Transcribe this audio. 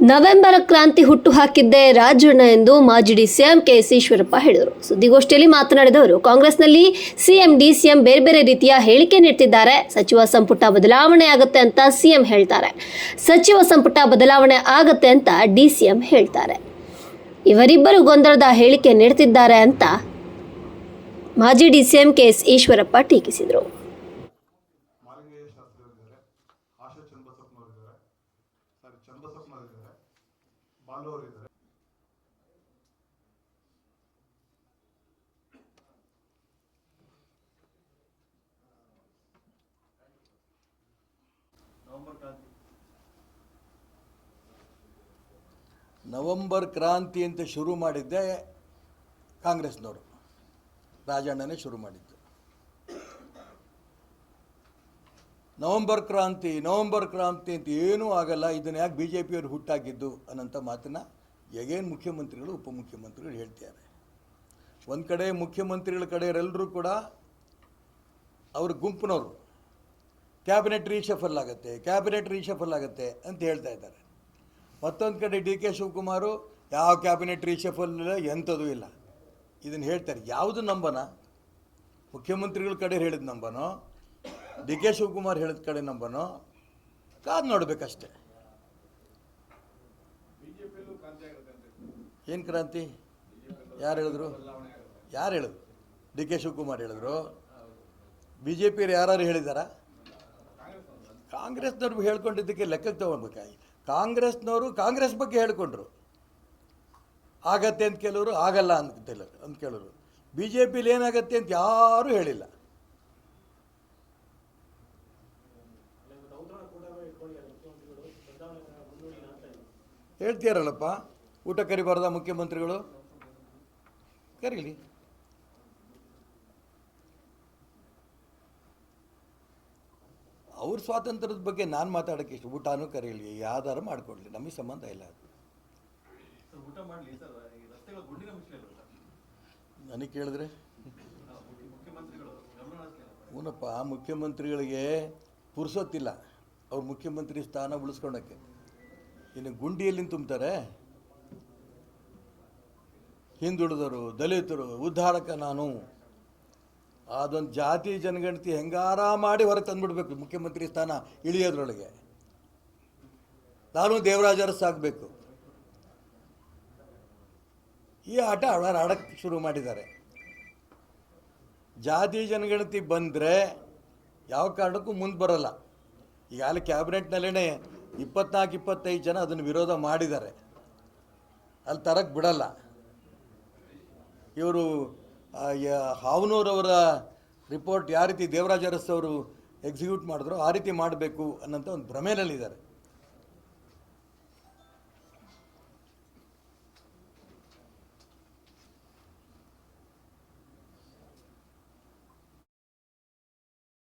November ಕ್ರಾಂತಿ ಹುಟ್ಟು ಹಾಕಿದ್ದೇ ರಾಜಣ್ಣ ಎಂದು ಮಾಜಿ ಡಿ ಸಿಎಂ ಎಸ್ ಈಶ್ವರಪ್ಪ ಹೇಳಿದರು. ಸುದ್ದಿಗೋಷ್ಠಿಯಲ್ಲಿ ಮಾತನಾಡಿದವರು ಕಾಂಗ್ರೆಸ್ನಲ್ಲಿ ಸಿಎಂ ಡಿ ಸಿಎಂ ಬೇರೆ ಬೇರೆ ರೀತಿಯ ಹೇಳಿಕೆ ನೀಡ್ತಿದ್ದಾರೆ. ಸಚಿವ ಸಂಪುಟ ಬದಲಾವಣೆ ಆಗುತ್ತೆ ಅಂತ ಸಿಎಂ ಹೇಳ್ತಾರೆ. ಸಚಿವ ಸಂಪುಟ ಬದಲಾವಣೆ ಆಗುತ್ತೆ ಅಂತ ಡಿ ಸಿಎಂ ಹೇಳ್ತಾರೆ. ಇವರಿಬ್ಬರು ಗೊಂದಲದ ಹೇಳಿಕೆ ನೀಡ್ತಿದ್ದಾರೆ ಅಂತ ಮಾಜಿ ಡಿ ಸಿಎಂ ಎಸ್ ಈಶ್ವರಪ್ಪ ಟೀಕಿಸಿದರು. ಸಾರಿ ಚನ್ನಬಸಪ್ಪನವರಿದ್ದಾರೆ ಬಾಲು ಅವರಿದ್ದಾರೆ ನವಂಬರ್ ಕ್ರಾಂತಿ ಅಂತ ಶುರು ಮಾಡಿದ್ದೆ ಕಾಂಗ್ರೆಸ್ನವರು. ರಾಜಣ್ಣನೇ ಶುರು ಮಾಡಿದ್ದು. ನವಂಬರ್ ಕ್ರಾಂತಿ ನವಂಬರ್ ಕ್ರಾಂತಿ ಅಂತ ಏನೂ ಆಗಲ್ಲ, ಇದನ್ನು ಯಾಕೆ ಬಿ ಜೆ ಪಿಯವರು ಹುಟ್ಟಾಗಿದ್ದು ಅನ್ನೋಂಥ ಮಾತನ್ನು ಎಗೇನ್ ಮುಖ್ಯಮಂತ್ರಿಗಳು, ಉಪಮುಖ್ಯಮಂತ್ರಿಗಳು ಹೇಳ್ತಿದ್ದಾರೆ. ಒಂದು ಕಡೆ ಮುಖ್ಯಮಂತ್ರಿಗಳ ಕಡೆಯವರೆಲ್ಲರೂ ಕೂಡ ಅವ್ರ ಗುಂಪಿನವರು. ಕ್ಯಾಬಿನೆಟ್ ರೀಶಫಲ್ ಆಗುತ್ತೆ, ಕ್ಯಾಬಿನೆಟ್ ರೀಶಫಲ್ ಆಗುತ್ತೆ ಅಂತ ಹೇಳ್ತಾ ಇದ್ದಾರೆ. ಮತ್ತೊಂದು ಕಡೆ ಡಿ ಕೆ ಶಿವಕುಮಾರು, ಯಾವ ಕ್ಯಾಬಿನೆಟ್ ರೀಶಫಲ್ ಇಲ್ಲ, ಎಂಥದೂ ಇಲ್ಲ. ಇದನ್ನು ಹೇಳ್ತಾರೆ. ಯಾವುದು ನಂಬನ? ಮುಖ್ಯಮಂತ್ರಿಗಳ ಕಡೆ ಹೇಳಿದ ನಂಬನೋ? ಡಿ ಕೆ ಶಿವಕುಮಾರ್ ಹೇಳಿದ ಕಡೆ ನಂಬನು. ಕಾದು ನೋಡ್ಬೇಕಷ್ಟೆ. ಏನು ಕ್ರಾಂತಿ? ಯಾರು ಹೇಳಿದ್ರು? ಯಾರು ಹೇಳಿದ್ರು? ಡಿ ಕೆ ಶಿವಕುಮಾರ್ ಹೇಳಿದ್ರು. ಬಿ ಜೆ ಪಿಯರು ಯಾರು ಹೇಳಿದಾರಾ? ಕಾಂಗ್ರೆಸ್ನವ್ರಿಗೆ ಹೇಳ್ಕೊಂಡಿದ್ದಕ್ಕೆ ಲೆಕ್ಕಕ್ಕೆ ತಗೊಳ್ಬೇಕಾಗಿ ಕಾಂಗ್ರೆಸ್ನವರು ಕಾಂಗ್ರೆಸ್ ಬಗ್ಗೆ ಹೇಳ್ಕೊಂಡ್ರು. ಆಗತ್ತೆ ಅಂತ ಕೆಲವರು, ಆಗಲ್ಲ ಅಂತ ಅಂತ ಕೇಳೋರು. ಬಿ ಜೆ ಪಿಲಿ ಏನಾಗತ್ತೆ ಅಂತ ಯಾರೂ ಹೇಳಿಲ್ಲ. ಹೇಳ್ತೀರಲ್ಲಪ್ಪ? ಊಟ ಕರಿಬಾರ್ದ ಮುಖ್ಯಮಂತ್ರಿಗಳು? ಕರೀಲಿ. ಅವ್ರ ಸ್ವಾತಂತ್ರ್ಯದ ಬಗ್ಗೆ ನಾನು ಮಾತಾಡೋಕ್ಕೆ ಇಷ್ಟು ಊಟನೂ ಕರೀಲಿ ಯಾವ್ದಾರು ಮಾಡ್ಕೊಡ್ಲಿ ನಮಗೆ ಸಂಬಂಧ ಇಲ್ಲ ಅದು. ನನಗೆ ಕೇಳಿದ್ರೆ? ಹೂನಪ್ಪ ಮುಖ್ಯಮಂತ್ರಿಗಳಿಗೆ ಪುರ್ಸೊತ್ತಿಲ್ಲ. ಅವ್ರು ಮುಖ್ಯಮಂತ್ರಿ ಸ್ಥಾನ ಉಳಿಸ್ಕೊಳಕ್ಕೆ ಇನ್ನು ಗುಂಡಿಯಲ್ಲಿ ತುಂಬ್ತಾರೆ. ಹಿಂದುಳಿದರು ದಲಿತರು, ಉದ್ಧಾರಕ ನಾನು. ಅದೊಂದು ಜಾತಿ ಜನಗಣತಿ ಹೆಂಗಾರ ಮಾಡಿ ಹೊರಗೆ ತಂದುಬಿಡ್ಬೇಕು ಮುಖ್ಯಮಂತ್ರಿ ಸ್ಥಾನ ಇಳಿಯೋದ್ರೊಳಗೆ. ನಾನು ದೇವರಾಜರ ಸಾಕಬೇಕು ಈ ಆಟ ಅವರ ಆಡಕ್ಕೆ ಶುರು ಮಾಡಿದ್ದಾರೆ. ಜಾತಿ ಜನಗಣತಿ ಬಂದರೆ ಯಾವ ಕಾರಣಕ್ಕೂ ಮುಂದೆ ಬರೋಲ್ಲ. ಅಲ್ಲಿ ಕ್ಯಾಬಿನೆಟ್ನಲ್ಲೇ ಇಪ್ಪತ್ನಾಲ್ಕು, ಇಪ್ಪತ್ತೈದು ಜನ ಅದನ್ನು ವಿರೋಧ ಮಾಡಿದ್ದಾರೆ. ಅಲ್ಲಿ ತರಕ್ಕೆ ಬಿಡಲ್ಲ. ಇವರು ಹಾವನೂರವರ ರಿಪೋರ್ಟ್ ಯಾವ ರೀತಿ ದೇವರಾಜ ಅರಸ್ ಅವರು ಎಕ್ಸಿಕ್ಯೂಟ್ ಮಾಡಿದ್ರು ಆ ರೀತಿ ಮಾಡಬೇಕು ಅನ್ನೋಂಥ ಒಂದು ಭ್ರಮೆನಲ್ಲಿದ್ದಾರೆ